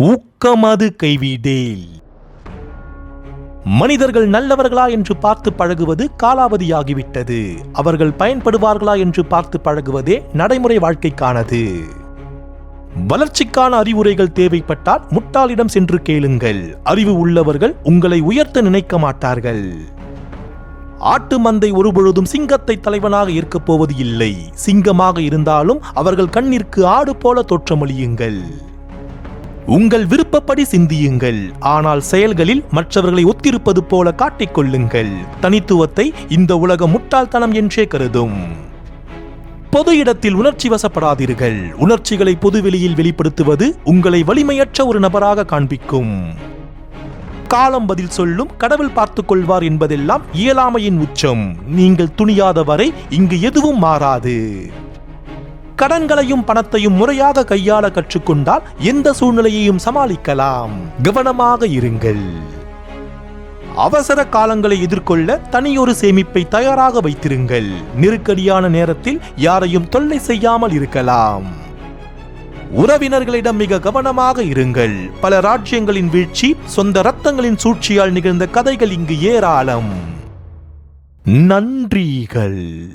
ஊக்கமது கைவிடேல் மனிதர்கள் நல்லவர்களா என்று பார்த்து பழகுவது காலாவதியாகிவிட்டது. அவர்கள் பயன்படுவார்களா என்று பார்த்து பழகுவதே நடைமுறை வாழ்க்கைக்கானது. வளர்ச்சிக்கான அறிவுரைகள் தேவைப்பட்டால் முட்டாளிடம் சென்று கேளுங்கள். அறிவு உள்ளவர்கள் உங்களை உயர்த்த நினைக்க மாட்டார்கள். ஆட்டு மந்தை ஒருபொழுதும் சிங்கத்தை தலைவனாக இருக்கப் போவது இல்லை. சிங்கமாக இருந்தாலும் அவர்கள் கண்ணிற்கு ஆடு போல தோற்றமளியுங்கள். உங்கள் விருப்பப்படி சிந்தியுங்கள். ஆனால் செயல்களில் மற்றவர்களை ஒத்திருப்பது போல காட்டிக்கொள்ளுங்கள். தனித்துவத்தை இந்த உலகம் முட்டாள்தனம் என்றே கருதும். பொது இடத்தில் உணர்ச்சி வசப்படாதீர்கள். உணர்ச்சிகளை பொதுவெளியில் வெளிப்படுத்துவது உங்களை வலிமையற்ற ஒரு நபராக காண்பிக்கும். காலம் பதில் சொல்லும் கடவுள் பார்த்துக் கொள்வார் என்பதெல்லாம் இயலாமையின் உச்சம். நீங்கள் துணியாத வரை இங்கு எதுவும் மாறாது. கடன்களையும் பணத்தையும் முறையாக கையாள கற்றுக்கொண்டால் எந்த சூழ்நிலையையும் சமாளிக்கலாம். கவனமாக இருங்கள். அவசர காலங்களை எதிர்கொள்ள தனியொரு சேமிப்பை தயாராக வைத்திருங்கள். நெருக்கடியான நேரத்தில் யாரையும் தொல்லை செய்யாமல் இருக்கலாம். உறவினர்களிடம் மிக கவனமாக இருங்கள். பல ராஜ்யங்களின் வீழ்ச்சி சொந்த ரத்தங்களின் சூழ்ச்சியால் நிகழ்ந்த கதைகள் இங்கு ஏராளம். நன்றிகள்.